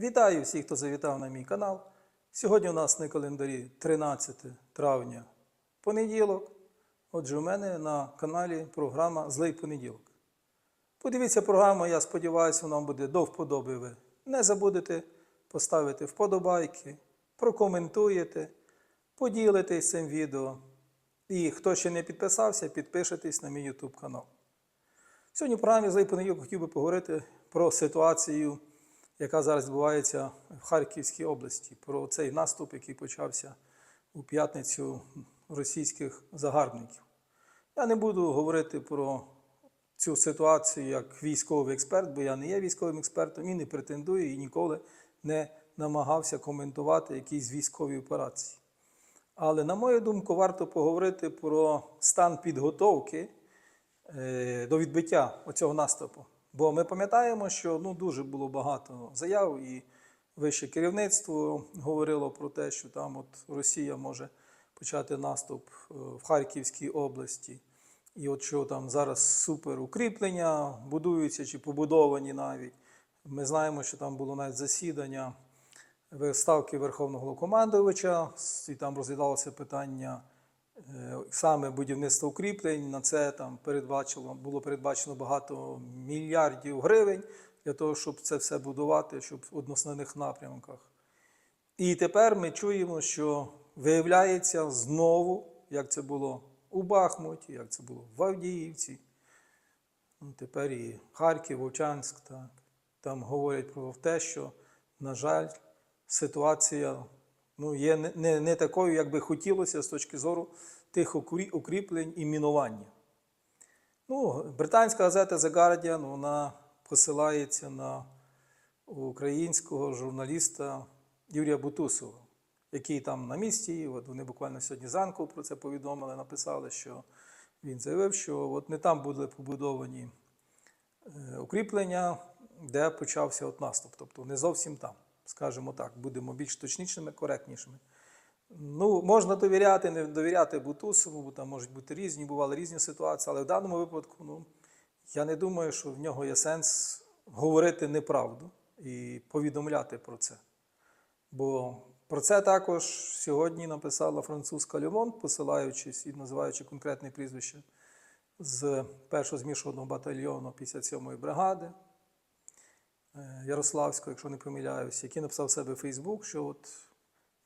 Вітаю всіх, хто завітав на мій канал. Сьогодні у нас на календарі 13 травня понеділок. Отже, у мене на каналі програма Злий понеділок. Подивіться програму, я сподіваюся, вона буде до вподоби. Ви не забудете поставити вподобайки, прокоментуєте, поділитесь цим відео. І хто ще не підписався, підпишитесь на мій YouTube канал. Сьогодні в програмі Злий понеділок хотів би поговорити про ситуацію, яка зараз відбувається в Харківській області, про цей наступ, який почався у п'ятницю російських загарбників. Я не буду говорити про цю ситуацію як військовий експерт, бо я не є військовим експертом і не претендую і ніколи не намагався коментувати якісь військові операції. Але, на мою думку, варто поговорити про стан підготовки е, до відбиття оцього наступу. Бо ми пам'ятаємо, що ну, дуже було багато заяв, і вище керівництво говорило про те, що там от Росія може почати наступ е, в Харківській області. І от що там зараз супер укріплення будуються чи побудовані навіть. Ми знаємо, що там було навіть засідання ставки Верховного Головнокомандувача, і там розглядалося питання саме будівництва укріплень. На це там передбачило, було передбачено багато мільярдів гривень для того, щоб це все будувати, щоб в одноосновних напрямках. І тепер ми чуємо, що виявляється знову, як це було у Бахмуті, як це було в Авдіївці, ну, тепер і Харків, Вовчанськ. Так. Там говорять про те, що, на жаль, ситуація ну, є не, не, не такою, як би хотілося з точки зору тих укріплень і мінування. Ну, британська газета The Guardian, вона посилається на українського журналіста Юрія Бутусова, який там на місці. От вони буквально сьогодні зранку про це повідомили, написали, що він заявив, що от не там були побудовані е, укріплення, де почався от наступ. Тобто не зовсім там, скажімо так, будемо більш точнішими, коректнішими. Ну, можна довіряти, не довіряти Бутусову, бо там можуть бути різні, бували різні ситуації, але в даному випадку, ну, я не думаю, що в нього є сенс говорити неправду і повідомляти про це. Бо про це також сьогодні написала французька Льомон, посилаючись і називаючи конкретне прізвище з першого змішаного батальйону 57-ї бригади Ярославського, якщо не помиляюсь, який написав себе в Фейсбук, що от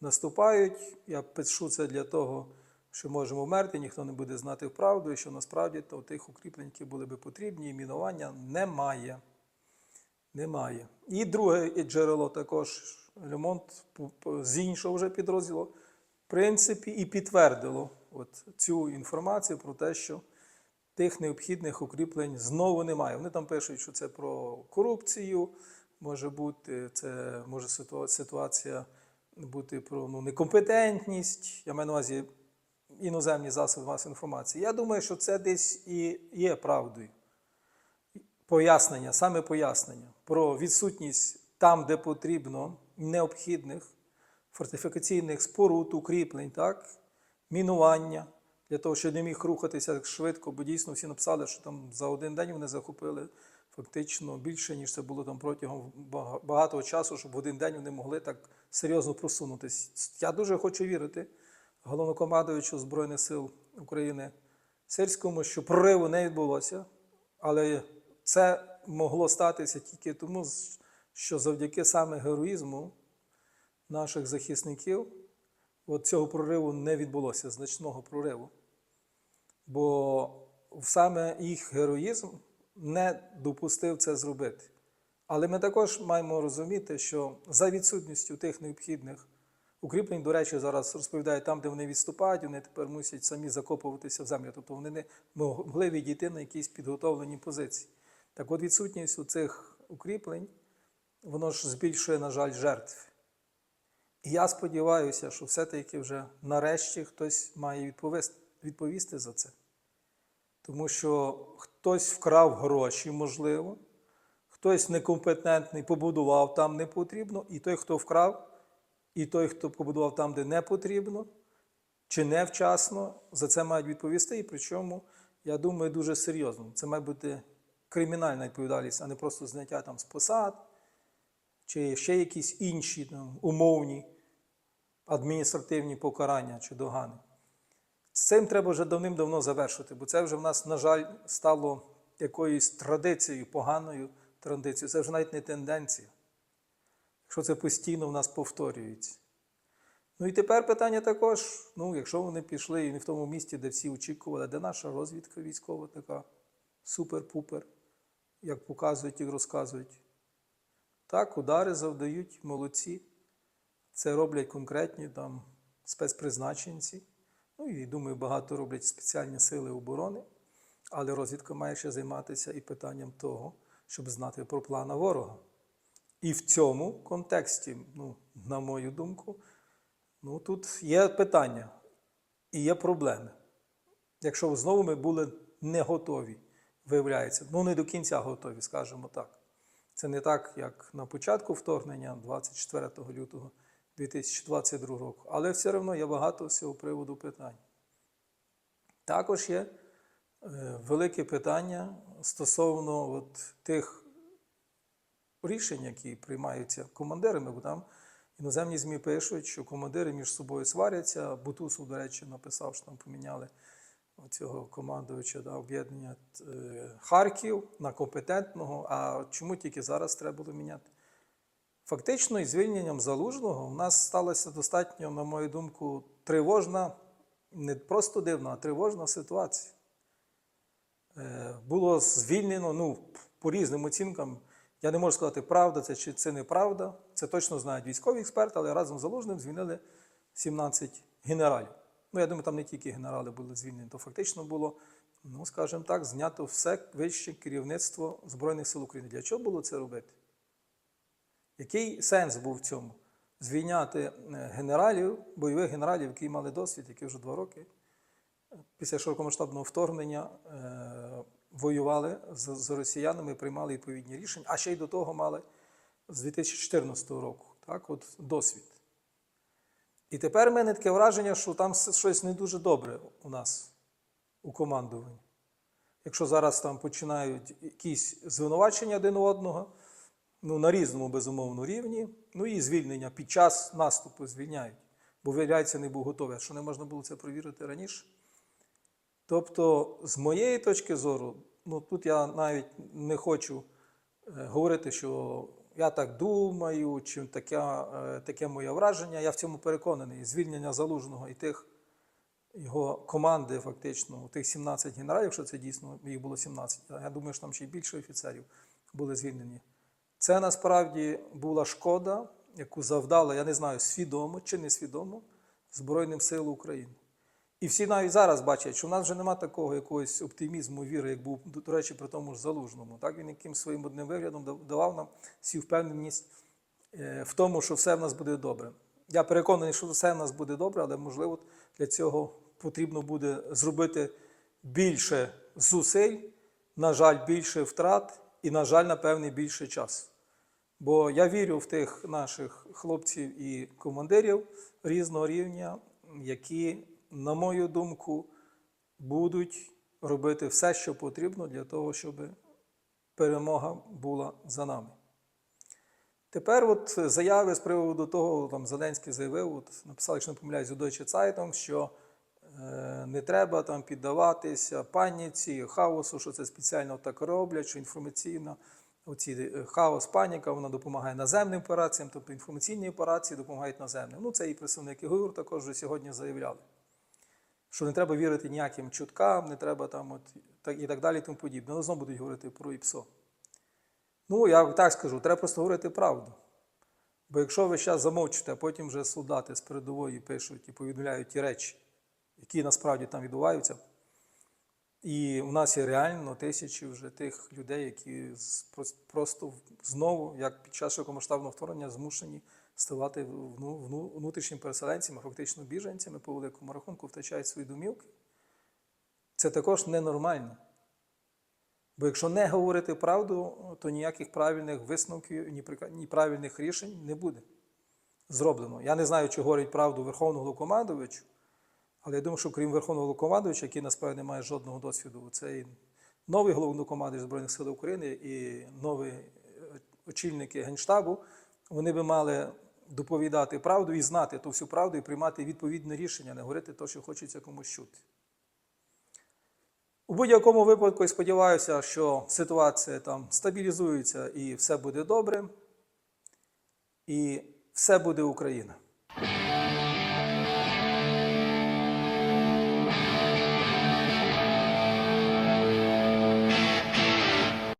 наступають. Я пишу це для того, що можемо вмерти, ніхто не буде знати правду, і що насправді то тих укріплень, які були би потрібні, і мінування немає. Немає. І друге джерело також Лемонт з іншого вже підрозділу, в принципі, і підтвердило от цю інформацію про те, що тих необхідних укріплень знову немає. Вони там пишуть, що це про корупцію, може бути, це може ситуація бути про ну, некомпетентність. Я маю на увазі іноземні засоби масової інформації. Я думаю, що це десь і є правдою пояснення, саме пояснення про відсутність там, де потрібно, необхідних фортифікаційних споруд, укріплень, так, мінування, для того, щоб не міг рухатися швидко, бо дійсно всі написали, що там за один день вони захопили фактично більше, ніж це було там протягом багатого часу, щоб в один день вони могли так серйозно просунутися. Я дуже хочу вірити головнокомандуючу Збройних сил України Сирському, що прориву не відбулося, але це могло статися тільки тому, що завдяки саме героїзму наших захисників от цього прориву не відбулося, значного прориву. Бо саме їх героїзм не допустив це зробити. Але ми також маємо розуміти, що за відсутністю тих необхідних укріплень, до речі, зараз розповідають там, де вони відступають, вони тепер мусять самі закопуватися в землю. Тобто вони не могли відійти на якісь підготовлені позиції. Так от відсутність у цих укріплень, воно ж збільшує, на жаль, жертв. І я сподіваюся, що все-таки вже нарешті хтось має відповісти, за це. Тому що хтось вкрав гроші, можливо, хтось некомпетентний побудував там не потрібно, і той, хто вкрав, і той, хто побудував там, де не потрібно, чи невчасно, за це мають відповісти. І причому, я думаю, дуже серйозно. Це має бути кримінальна відповідальність, а не просто зняття там з посад чи ще якісь інші там, умовні адміністративні покарання чи догани. З цим треба вже давним-давно завершити, бо це вже в нас, на жаль, стало якоюсь традицією, поганою традицією. Це вже навіть не тенденція. Якщо це постійно в нас повторюється. Ну і тепер питання також: ну, якщо вони пішли і не в тому місті, де всі очікували, де наша розвідка військова така супер-пупер, як показують і розказують. Так, удари завдають молодці. Це роблять конкретні там спецпризначенці. Ну і думаю, багато роблять спеціальні сили оборони. Але розвідка має ще займатися і питанням того, щоб знати про плана ворога. І в цьому контексті, ну, на мою думку, ну, тут є питання і є проблеми. Якщо знову ми були не готові, виявляється, ну не до кінця готові, скажімо так. Це не так, як на початку вторгнення 24 лютого 2022 року, але все одно є багато з цього приводу питань. Також є е, велике питання стосовно от тих рішень, які приймаються командирами, бо там іноземні ЗМІ пишуть, що командири між собою сваряться. Бутусов, до речі, написав, що там поміняли цього командувача да, об'єднання е, Харків на компетентного. А чому тільки зараз треба було міняти? Фактично, із звільненням залужного у нас сталася достатньо, на мою думку, тривожна, не просто дивна, а тривожна ситуація. Е, Було звільнено, ну, по різним оцінкам. Я не можу сказати, правда це чи це неправда. Це точно знають військові експерти, але разом з залужним звільнили 17 генералів. Ну, я думаю, там не тільки генерали були звільнені, то фактично було, ну, скажімо так, знято все вище керівництво Збройних сил України. Для чого було це робити? Який сенс був в цьому? Звільняти е, генералів, бойових генералів, які мали досвід, які вже два роки після широкомасштабного вторгнення е, воювали з, з росіянами, приймали відповідні рішення, а ще й до того мали з 2014 року так, от, досвід. І тепер в мене таке враження, що там щось не дуже добре у нас у командуванні. Якщо зараз там починають якісь звинувачення один у одного, ну, на різному безумовно рівні, ну і звільнення під час наступу звільняють, бо виявляється, не був готовий. Що не можна було це провірити раніше? Тобто, з моєї точки зору, ну тут я навіть не хочу е, говорити, що я так думаю, чи таке, е, таке моє враження. Я в цьому переконаний. Звільнення залужного і тих його команди, фактично, тих 17 генералів, якщо це дійсно їх було 17, я думаю, що там ще й більше офіцерів були звільнені. Це насправді була шкода, яку завдала, я не знаю, свідомо чи несвідомо Збройним силам України. І всі навіть зараз бачать, що в нас вже нема такого якогось оптимізму, віри, як був, до речі, при тому ж залужному. Так він яким своїм одним виглядом давав нам всю впевненість е, в тому, що все в нас буде добре. Я переконаний, що все в нас буде добре, але можливо для цього потрібно буде зробити більше зусиль, на жаль, більше втрат і, на жаль, напевне, більше часу. Бо я вірю в тих наших хлопців і командирів різного рівня, які на мою думку, будуть робити все, що потрібно для того, щоб перемога була за нами. Тепер от заяви з приводу того, там Зеленський заявив, от написав, якщо не помиляюсь, у Deutsche Zeitung, що не треба там піддаватися паніці, хаосу, що це спеціально так роблять, що інформаційно оці хаос, паніка, вона допомагає наземним операціям, тобто інформаційні операції допомагають наземним. Ну, це і представники ГУР також вже сьогодні заявляли що не треба вірити ніяким чуткам, не треба там от, так, і так далі, і тому подібне. Але знову будуть говорити про ІПСО. Ну, я так скажу, треба просто говорити правду. Бо якщо ви зараз замовчите, а потім вже солдати з передової пишуть і повідомляють ті речі, які насправді там відбуваються, і у нас є реально тисячі вже тих людей, які просто знову, як під час широкомасштабного вторгнення, змушені ставати внутрішніми переселенцями, фактично біженцями по великому рахунку, втрачають свої домівки. Це також ненормально. Бо якщо не говорити правду, то ніяких правильних висновків, ні правильних рішень не буде зроблено. Я не знаю, чи говорить правду Верховного Головкомандовичу, але я думаю, що крім Верховного Головкомандовича, який насправді не має жодного досвіду, це і новий головнокомандувач Збройних сил України і нові очільники Генштабу, Вони би мали доповідати правду і знати ту всю правду і приймати відповідне рішення, не говорити те, що хочеться комусь чути. У будь-якому випадку я сподіваюся, що ситуація там стабілізується і все буде добре, і все буде Україна.